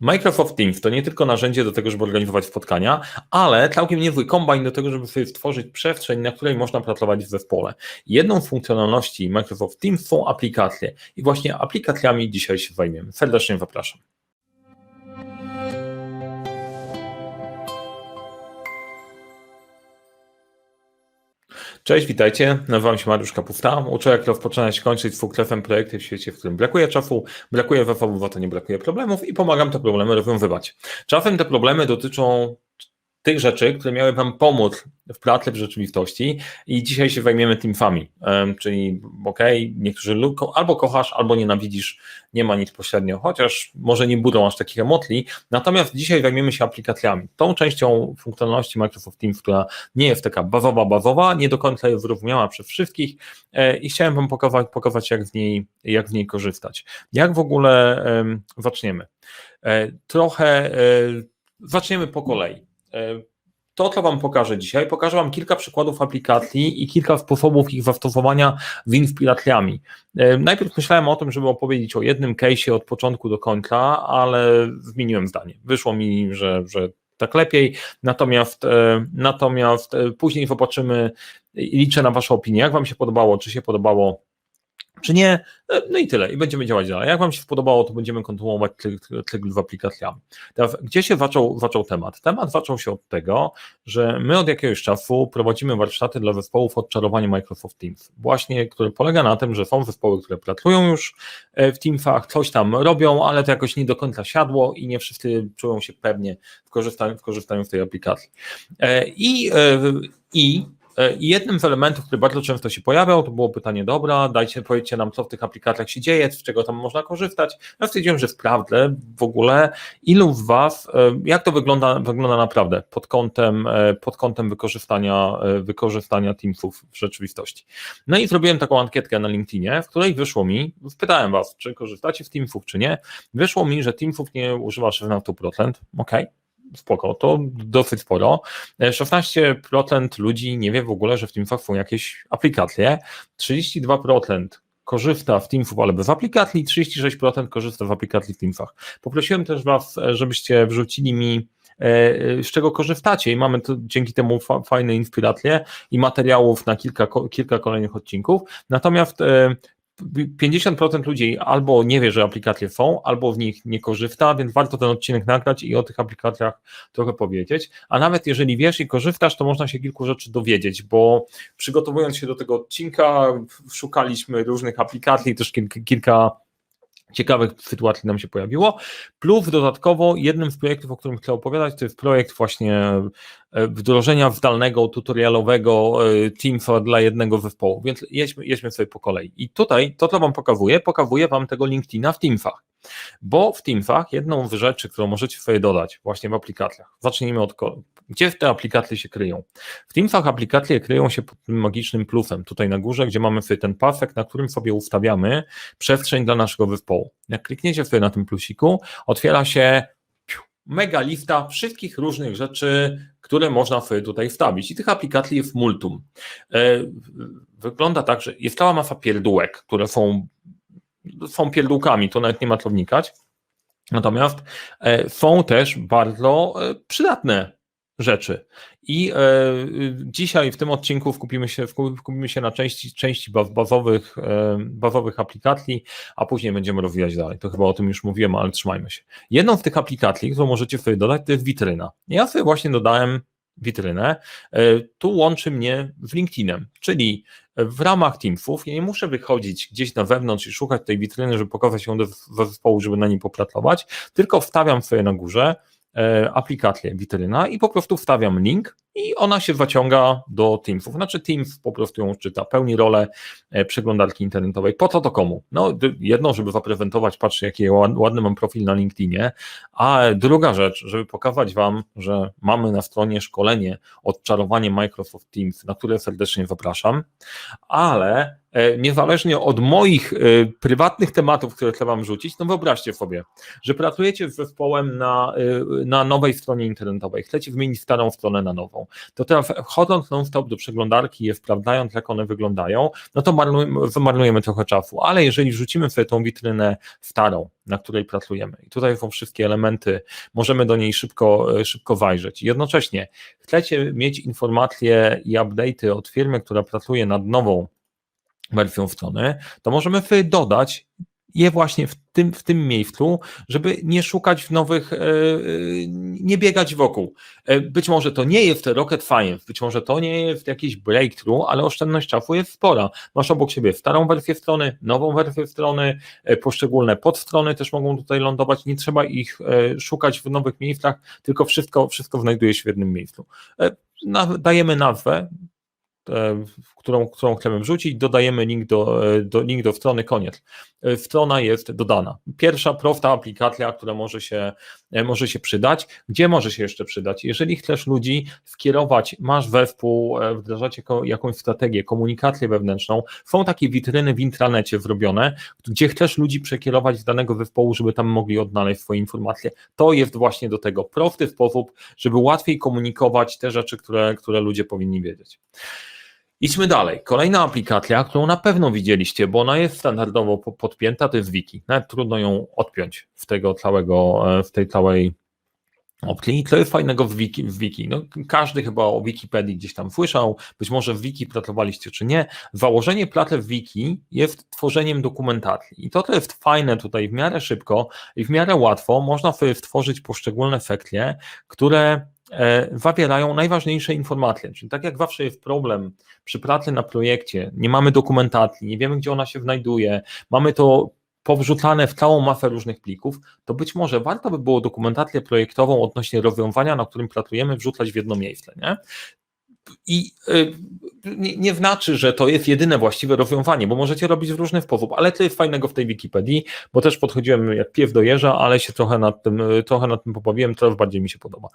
Microsoft Teams to nie tylko narzędzie do tego, żeby organizować spotkania, ale całkiem niezły kombajn do tego, żeby sobie stworzyć przestrzeń, na której można pracować w zespole. Jedną z funkcjonalności Microsoft Teams są aplikacje i właśnie aplikacjami dzisiaj się zajmiemy. Serdecznie zapraszam. Cześć, witajcie. Nazywam się Mariusz Kapusta. Uczę, jak rozpoczynać, kończyć z projekty w świecie, w którym brakuje czasu, brakuje zasobów, a to nie brakuje problemów i pomagam te problemy rozwiązywać. Czasem te problemy dotyczą tych rzeczy, które miały Wam pomóc w pracy w rzeczywistości i dzisiaj się zajmiemy teamfami, czyli ok, niektórzy albo kochasz, albo nienawidzisz, nie ma nic pośrednio, chociaż może nie budzą aż takich emotli, natomiast dzisiaj zajmiemy się aplikacjami, tą częścią funkcjonalności Microsoft Teams, która nie jest taka bazowa, bazowa, nie do końca jest zrozumiała przez wszystkich e, i chciałem Wam pokazać, pokazać jak, z niej, jak z niej korzystać. Jak w ogóle zaczniemy? E, trochę e, zaczniemy po kolei. To, co Wam pokażę dzisiaj, pokażę Wam kilka przykładów aplikacji i kilka sposobów ich zastosowania z inspiracjami. Najpierw myślałem o tym, żeby opowiedzieć o jednym case'ie od początku do końca, ale zmieniłem zdanie. Wyszło mi, że, że tak lepiej, natomiast, natomiast później zobaczymy liczę na Waszą opinię, jak Wam się podobało, czy się podobało czy nie? E, no i tyle, i będziemy działać dalej. Jak Wam się spodobało, to będziemy kontynuować cykl z aplikacjami. Teraz, gdzie się zaczął, zaczął temat? Temat zaczął się od tego, że my od jakiegoś czasu prowadzimy warsztaty dla zespołów odczarowania Microsoft Teams, właśnie, który polega na tym, że są zespoły, które pracują już e, w Teamsach, coś tam robią, ale to jakoś nie do końca siadło i nie wszyscy czują się pewnie w korzystaniu, w korzystaniu z tej aplikacji. E, I, i I jednym z elementów, który bardzo często się pojawiał, to było pytanie, dobra, dajcie, powiedzcie nam, co w tych aplikacjach się dzieje, z czego tam można korzystać. Ja stwierdziłem, że sprawdzę w ogóle, ilu z Was, e, jak to wygląda, wygląda naprawdę pod kątem, e, pod kątem wykorzystania, wykorzystania Teamsów w rzeczywistości. No i zrobiłem taką ankietkę na LinkedInie, w której wyszło mi, spytałem Was, czy korzystacie z Teamsów, czy nie. Wyszło mi, że Teamsów nie używa 16%, ok, spoko, to dosyć sporo. 16% ludzi nie wie w ogóle, że w Teamsach są jakieś aplikacje, 32% korzysta w Teamsów, ale bez aplikacji, 36% korzysta w aplikacji w Teamsach. Poprosiłem też Was, żebyście wrzucili mi e, z czego korzystacie i mamy tu dzięki temu fa fajne inspiracje i materiałów na kilka, kilka kolejnych odcinków. Natomiast e, 50% ludzi albo nie wie, że aplikacje są, albo w nich nie korzysta, więc warto ten odcinek nagrać i o tych aplikacjach trochę powiedzieć. A nawet jeżeli wiesz i korzystasz, to można się kilku rzeczy dowiedzieć, bo przygotowując się do tego odcinka, szukaliśmy różnych aplikacji, też kilka, ciekawych sytuacji nam się pojawiło. Plus dodatkowo jednym z projektów, o którym chcę opowiadać, to jest projekt właśnie wdrożenia zdalnego, tutorialowego e, Teamsa dla jednego zespołu, więc jedźmy, jedźmy sobie po kolei. I tutaj to, co Wam pokazuję, pokazuję Wam tego LinkedIna w Teamsach, bo w Teamsach jedną z rzeczy, którą możecie sobie dodać właśnie w aplikacjach, zacznijmy od gdzie te aplikacje się kryją? W Teamsach aplikacje kryją się pod tym magicznym plusem, tutaj na górze, gdzie mamy sobie ten pasek, na którym sobie ustawiamy przestrzeń dla naszego zespołu. Jak klikniecie sobie na tym plusiku, otwiera się mega lista wszystkich różnych rzeczy, które można sobie tutaj wstawić. I tych aplikacji jest multum. E, wygląda tak, że jest cała masa pierdółek, które są, są pierdółkami, to nawet nie ma co wnikać. Natomiast e, są też bardzo e, przydatne rzeczy. I e, dzisiaj w tym odcinku skupimy się, skupimy się na części, części bazowych, e, bazowych aplikacji, a później będziemy rozwijać dalej. To chyba o tym już mówiłem, ale trzymajmy się. Jedną z tych aplikacji, którą możecie sobie dodać, to jest witryna. Ja sobie właśnie dodałem witrynę. E, tu łączy mnie z LinkedInem, czyli w ramach Teamsów ja nie muszę wychodzić gdzieś na wewnątrz i szukać tej witryny, żeby pokazać ją do zespołu, żeby na niej popracować, tylko wstawiam sobie na górze aplikację Witryna i po prostu wstawiam link i ona się zaciąga do Teamsów. Znaczy Teams po prostu ją czyta, pełni rolę e, przeglądarki internetowej. Po co to komu? No jedno, żeby zaprezentować, patrzcie jaki ładny mam profil na LinkedInie, a druga rzecz, żeby pokazać Wam, że mamy na stronie szkolenie odczarowanie Microsoft Teams, na które serdecznie zapraszam, ale e, niezależnie od moich e, prywatnych tematów, które chcę Wam rzucić, no wyobraźcie sobie, że pracujecie z zespołem na, na nowej stronie internetowej, chcecie zmienić starą stronę na nową. To teraz chodząc non-stop do przeglądarki, je sprawdzając, jak one wyglądają, no to marnujemy, wymarnujemy trochę czasu, ale jeżeli wrzucimy sobie tą witrynę starą, na której pracujemy i tutaj są wszystkie elementy, możemy do niej szybko, szybko wajrzeć. Jednocześnie chcecie mieć informacje i update'y od firmy, która pracuje nad nową wersją strony, to możemy sobie dodać je właśnie w tym, w tym miejscu, żeby nie szukać w nowych, e, e, nie biegać wokół. E, być może to nie jest rocket science, być może to nie jest jakiś breakthrough, ale oszczędność czasu jest spora. Masz obok siebie starą wersję strony, nową wersję strony, poszczególne podstrony też mogą tutaj lądować, nie trzeba ich szukać w nowych miejscach, tylko wszystko, wszystko znajduje się w jednym miejscu. Dajemy nazwę, którą, którą chcemy wrzucić, dodajemy link do, do, link do strony, koniec. Strona jest dodana. Pierwsza prosta aplikacja, która może się, może się przydać. Gdzie może się jeszcze przydać? Jeżeli chcesz ludzi skierować, masz wespół, wdrażacie jakąś strategię, komunikację wewnętrzną, są takie witryny w intranecie zrobione, gdzie chcesz ludzi przekierować z danego zespołu, żeby tam mogli odnaleźć swoje informacje. To jest właśnie do tego prosty sposób, żeby łatwiej komunikować te rzeczy, które, które ludzie powinni wiedzieć. Idźmy dalej. Kolejna aplikacja, którą na pewno widzieliście, bo ona jest standardowo podpięta, to jest Wiki. Nawet trudno ją odpiąć w tego całego, e, w tej całej opcji. Co jest fajnego w Wiki? W Wiki? No, każdy chyba o Wikipedii gdzieś tam słyszał, być może w Wiki pracowaliście czy nie. Założenie platy w Wiki jest tworzeniem dokumentacji i to, to jest fajne tutaj w miarę szybko i w miarę łatwo można sobie stworzyć poszczególne sekcje, które zawierają najważniejsze informacje. Czyli tak jak zawsze jest problem przy pracy na projekcie, nie mamy dokumentacji, nie wiemy, gdzie ona się znajduje, mamy to powrzucane w całą masę różnych plików, to być może warto by było dokumentację projektową odnośnie rozwiązania, na którym pracujemy, wrzucać w jedno miejsce. Nie? I y, nie, nie, znaczy, że to jest jedyne właściwe rozwiązanie, bo możecie robić w różny sposób, ale to jest fajnego w tej Wikipedii, bo też podchodziłem jak piew do jeża, ale się trochę nad tym, trochę nad tym pobawiłem, coraz bardziej mi się podoba.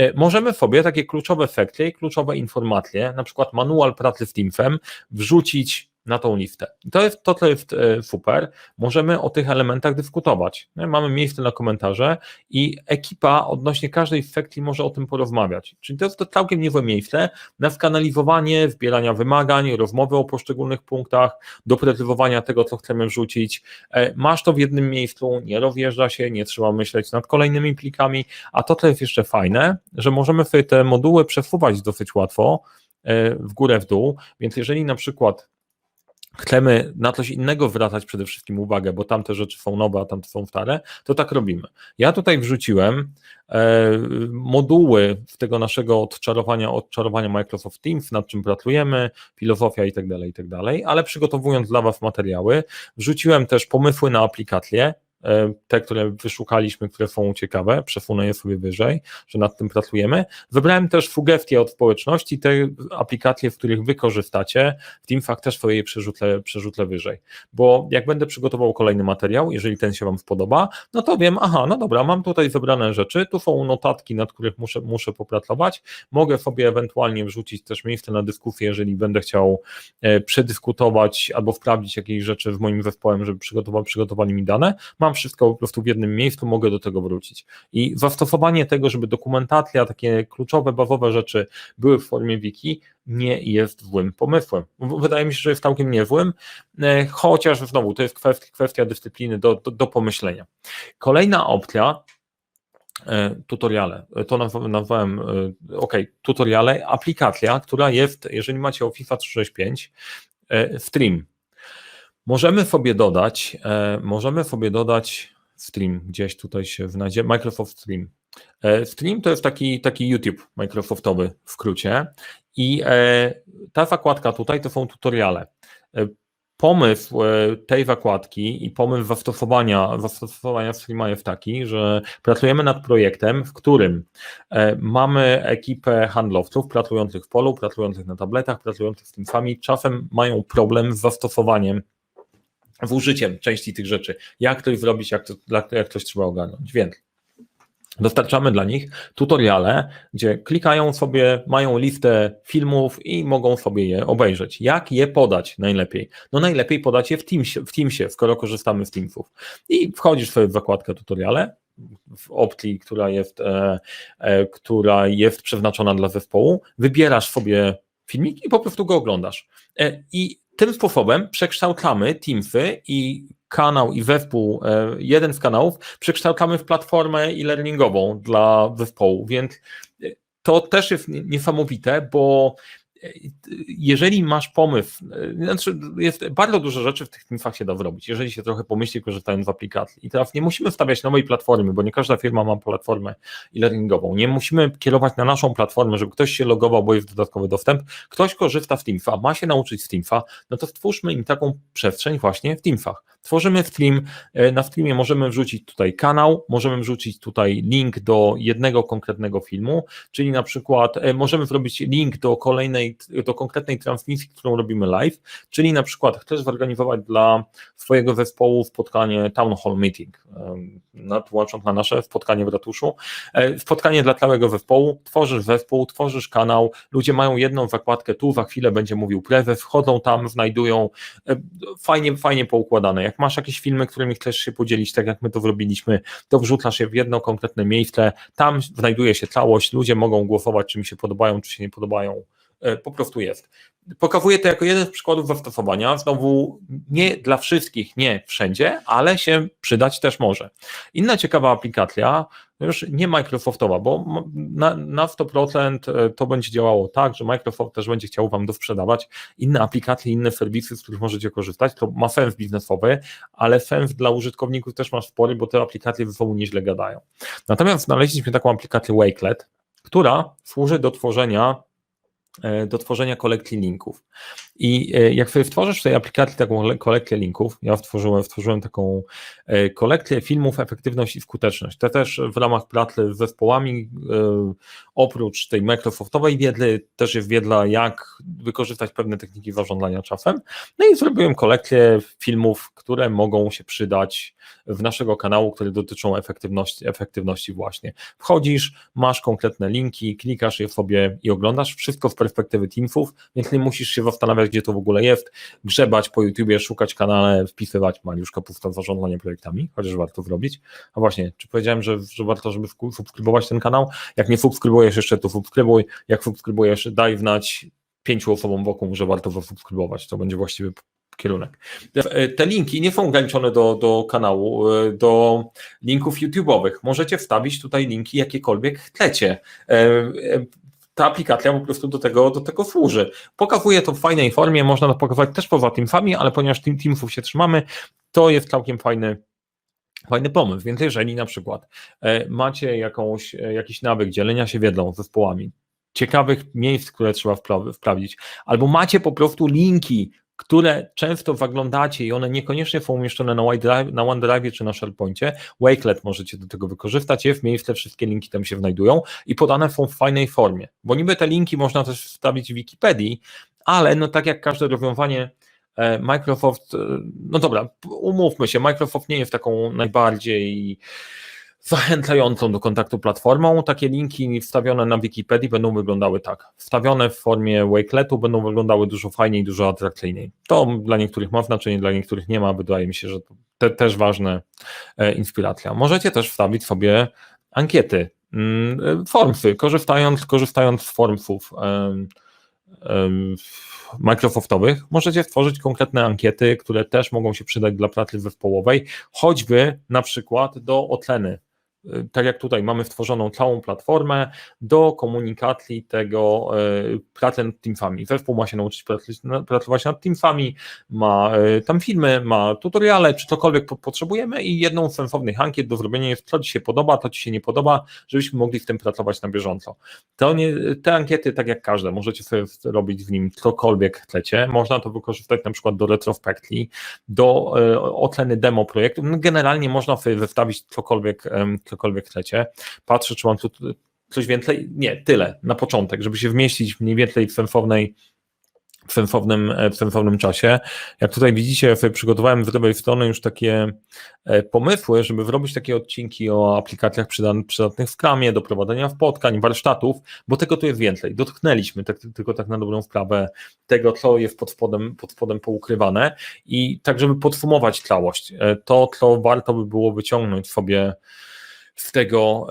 Y, możemy sobie takie kluczowe efekty, kluczowe informacje, na przykład manual pracy z Teamsem, wrzucić na tą listę. I to jest to, co jest e, super. Możemy o tych elementach dyskutować. Mamy miejsce na komentarze i ekipa odnośnie każdej sekcji może o tym porozmawiać. Czyli to jest to całkiem niezłe miejsce na skanalizowanie, zbierania wymagań, rozmowy o poszczególnych punktach, doprecyzowania tego, co chcemy wrzucić. E, masz to w jednym miejscu, nie rozjeżdża się, nie trzeba myśleć nad kolejnymi plikami, a to, co jest jeszcze fajne, że możemy sobie te moduły przesuwać dosyć łatwo e, w górę, w dół, więc jeżeli na przykład chcemy na coś innego zwracać przede wszystkim uwagę, bo tamte rzeczy są nowe, a tamte są stare, to tak robimy. Ja tutaj wrzuciłem e, moduły tego naszego odczarowania, odczarowania Microsoft Teams, nad czym pracujemy, filozofia i tak dalej, i tak dalej, ale przygotowując dla Was materiały, wrzuciłem też pomysły na aplikacje, te, które wyszukaliśmy, które są ciekawe, przesunę je sobie wyżej, że nad tym pracujemy. Wybrałem też sugestie od społeczności, te aplikacje, w których wy korzystacie, w Teamsach też swoje przerzutlę, przerzutlę wyżej, bo jak będę przygotował kolejny materiał, jeżeli ten się wam spodoba, no to wiem, aha, no dobra, mam tutaj zebrane rzeczy, tu są notatki, nad których muszę, muszę popracować, mogę sobie ewentualnie wrzucić też miejsce na dyskusję, jeżeli będę chciał e, przedyskutować albo sprawdzić jakieś rzeczy w moim zespołem, żeby przygotowali mi dane, mam mam wszystko po prostu w jednym miejscu, mogę do tego wrócić. I zastosowanie tego, żeby dokumentacja, takie kluczowe, bawowe rzeczy były w formie wiki, nie jest złym pomysłem. Wydaje mi się, że jest całkiem niezłym, e, chociaż znowu to jest kwestia, kwestia dyscypliny do, do, do pomyślenia. Kolejna opcja, e, tutoriale. To nazwałem, e, ok, tutoriale, aplikacja, która jest, jeżeli macie Office 365, stream. Możemy sobie dodać, e, możemy sobie dodać Stream, gdzieś tutaj się znajdzie, Microsoft Stream. E, Stream to jest taki, taki YouTube Microsoftowy w skrócie i e, ta zakładka tutaj to są tutoriale. Pomysł tej zakładki i pomysł zastosowania, zastosowania Streama jest taki, że pracujemy nad projektem, w którym mamy ekipę handlowców pracujących w polu, pracujących na tabletach, pracujących z Teamsami, czasem mają problem z zastosowaniem w użyciem części tych rzeczy. Jak coś zrobić, jak, to, jak coś trzeba ogarnąć. Więc dostarczamy dla nich tutoriale, gdzie klikają sobie, mają listę filmów i mogą sobie je obejrzeć. Jak je podać najlepiej? No najlepiej podać je w Teamsie, w Teamsie skoro korzystamy z Teamsów. I wchodzisz sobie w zakładkę tutoriale, w opcji, która jest, e, e, która jest przeznaczona dla zespołu, wybierasz sobie filmik i po prostu go oglądasz. E, I tym sposobem przekształcamy Teamsy i kanał i zespół, e, jeden z kanałów przekształcamy w platformę e-learningową dla zespołu, więc e, to też jest niesamowite, bo jeżeli masz pomysł, znaczy jest bardzo dużo rzeczy w tych teamsach się da zrobić, jeżeli się trochę pomyśli korzystając z aplikacji. I teraz nie musimy wstawiać nowej platformy, bo nie każda firma ma platformę e-learningową. Nie musimy kierować na naszą platformę, żeby ktoś się logował, bo jest dodatkowy dostęp. Ktoś korzysta z Teamsa, ma się nauczyć z Teamsa, no to stwórzmy im taką przestrzeń właśnie w Teamsach. Tworzymy stream, e, na streamie możemy wrzucić tutaj kanał, możemy wrzucić tutaj link do jednego konkretnego filmu, czyli na przykład e, możemy zrobić link do kolejnej, do konkretnej transmisji, którą robimy live, czyli na przykład chcesz zorganizować dla swojego zespołu spotkanie Town Hall Meeting, włącząc na nasze spotkanie w ratuszu, e, spotkanie dla całego zespołu, tworzysz zespół, tworzysz kanał, ludzie mają jedną zakładkę tu, za chwilę będzie mówił prezes, wchodzą tam, znajdują, fajnie, fajnie poukładane, jak masz jakieś filmy, którymi chcesz się podzielić, tak jak my to zrobiliśmy, to wrzucasz je w jedno konkretne miejsce, tam znajduje się całość, ludzie mogą głosować, czy mi się podobają, czy się nie podobają, po prostu jest. Pokazuję to jako jeden z przykładów zastosowania. Znowu nie dla wszystkich, nie wszędzie, ale się przydać też może. Inna ciekawa aplikacja, już nie Microsoftowa, bo na, na 100% e, to będzie działało tak, że Microsoft też będzie chciał Wam dosprzedawać inne aplikacje, inne serwisy, z których możecie korzystać. To ma sens biznesowy, ale sens dla użytkowników też ma spory, bo te aplikacje ze sobą nieźle gadają. Natomiast znaleźliśmy taką aplikację Wakelet, która służy do tworzenia E, do tworzenia kolekcji linków. I e, jak sobie stworzysz w tej aplikacji taką kolekcję linków, ja stworzyłem, stworzyłem taką e, kolekcję filmów efektywność i skuteczność. To też w ramach pracy z zespołami, oprócz tej Microsoftowej wiedzy, też jest wiedza, jak wykorzystać pewne techniki zarządzania czasem. No i zrobiłem kolekcję filmów, które mogą się przydać w naszego kanału, które dotyczą efektywności, efektywności właśnie. Wchodzisz, masz konkretne linki, klikasz je sobie i oglądasz wszystko w perspektywy Teamsów, więc nie musisz się zastanawiać, gdzie to w ogóle jest, grzebać po YouTubie, szukać kanale, wpisywać Mariusz Kapusta zarządzanie projektami, chociaż warto zrobić. A właśnie, czy powiedziałem, że, że warto, żeby subskrybować ten kanał? Jak nie subskrybujesz jeszcze, to subskrybuj. Jak subskrybujesz, daj znać pięciu osobom wokół, że warto zasubskrybować. To będzie właściwy kierunek. Te linki nie są ograniczone do, do kanału, do linków YouTube'owych. Możecie wstawić tutaj linki jakiekolwiek chcecie. E, e, ta aplikacja po prostu do tego, do tego służy. Pokazuje to w fajnej formie, można to pokazać też poza Teamsami, ale ponieważ Team Teamsów się trzymamy, to jest całkiem fajny, fajny pomysł. Więc jeżeli na przykład e, macie jakąś, jakiś nawyk dzielenia się wiedzą zespołami, ciekawych miejsc, które trzeba wprawić, albo macie po prostu linki które często zaglądacie i one niekoniecznie są umieszczone na OneDrive, na OneDrive czy na SharePointie. Wakelet możecie do tego wykorzystać, jest miejsce, wszystkie linki tam się znajdują i podane są w fajnej formie, bo niby te linki można też wstawić w Wikipedii, ale no tak jak każde rozwiązanie e, Microsoft, e, no dobra, umówmy się, Microsoft nie jest taką najbardziej zachęcającą do kontaktu platformą. Takie linki wstawione na Wikipedii będą wyglądały tak. Wstawione w formie Wakeletu będą wyglądały dużo fajniej, dużo atrakcyjniej. To dla niektórych ma znaczenie, dla niektórych nie ma. Wydaje mi się, że to te, też ważna e, inspiracja. Możecie też wstawić sobie ankiety, mm, formsy, korzystając, korzystając z formsów. Microsoftowych, możecie stworzyć konkretne ankiety, które też mogą się przydać dla pracy zespołowej, choćby na przykład do oceny tak jak tutaj mamy stworzoną całą platformę do komunikacji tego e, pracy nad Teamsami. Zespół ma się nauczyć pracować nad Teamsami, ma e, tam filmy, ma tutoriale, czy cokolwiek potrzebujemy i jedną z sensownych ankiet do zrobienia jest, co Ci się podoba, co Ci się nie podoba, żebyśmy mogli w tym pracować na bieżąco. Nie, te ankiety, tak jak każde, możecie sobie robić w nim cokolwiek chcecie. Można to wykorzystać na przykład do retrospekcji, do e, oceny demo projektu. No, generalnie można sobie wystawić cokolwiek cokolwiek chcecie. Patrzę, czy mam tu coś więcej. Nie, tyle na początek, żeby się wmieścić mniej więcej w sensownej w sensownym, w sensownym czasie. Jak tutaj widzicie, sobie przygotowałem z lewej strony już takie e, pomysły, żeby zrobić takie odcinki o aplikacjach przydatnych w Skramie, do prowadzenia spotkań, warsztatów, bo tego tu jest więcej. Dotknęliśmy tak, tylko tak na dobrą sprawę tego, co jest pod spodem, pod spodem poukrywane i tak, żeby podsumować całość, e, to, co warto by było wyciągnąć sobie z tego,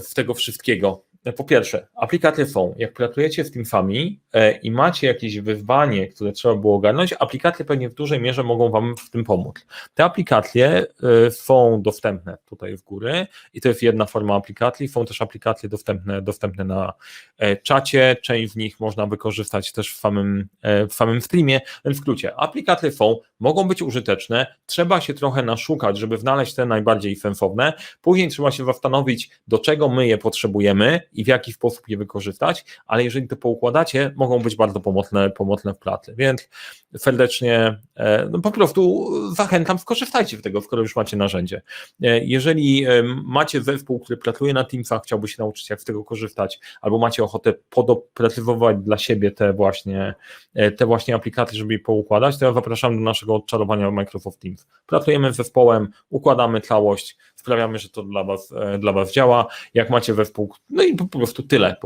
z tego wszystkiego. Po pierwsze, aplikacje są. Jak pracujecie z Teamsami e, i macie jakieś wyzwanie, które trzeba było ogarnąć, aplikacje pewnie w dużej mierze mogą Wam w tym pomóc. Te aplikacje e, są dostępne tutaj w góry i to jest jedna forma aplikacji. Są też aplikacje dostępne, dostępne na e, czacie. Część z nich można wykorzystać też w samym, w samym streamie. Więc w skrócie, aplikacje są, mogą być użyteczne. Trzeba się trochę naszukać, żeby znaleźć te najbardziej sensowne. Później trzeba się zastanowić, do czego my je potrzebujemy i w jaki sposób je wykorzystać, ale jeżeli to poukładacie, mogą być bardzo pomocne, pomocne w pracy. Więc serdecznie e, no po prostu zachęcam, skorzystajcie z tego, skoro już macie narzędzie. E, Jeżeli e, macie zespół, który pracuje na Teamsach, chciałby się nauczyć, jak z tego korzystać, albo macie ochotę podoprecyzować dla siebie te właśnie, te właśnie aplikacje, żeby je poukładać, to ja zapraszam do naszego odczarowania Microsoft Teams. Pracujemy z zespołem, układamy całość, sprawiamy, że to dla Was, e, dla was działa. Jak macie zespół, no i po prostu tyle.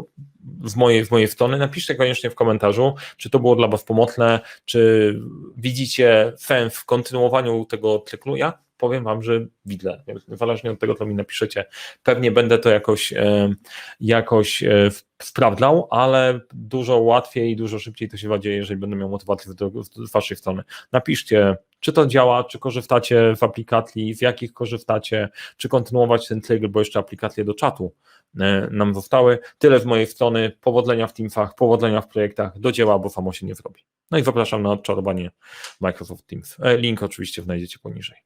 Z mojej, z mojej strony napiszcie koniecznie w komentarzu, czy to było dla Was pomocne, czy widzicie sens w kontynuowaniu tego cyklu. Ja powiem Wam, że widzę, zależnie od tego, co mi napiszecie, pewnie będę to jakoś, e, jakoś e, sprawdzał, ale dużo łatwiej i dużo szybciej to się dzieje, jeżeli będę miał motywację z, Waszej strony. Napiszcie, czy to działa, czy korzystacie z aplikacji, z jakich korzystacie, czy kontynuować ten cykl, bo jeszcze aplikacje do czatu e, nam zostały. Tyle z mojej strony. Powodzenia w Teamsach, powodzenia w projektach, do dzieła, bo samo się nie zrobi. No i zapraszam na odczarowanie Microsoft Teams. E, Link oczywiście znajdziecie poniżej.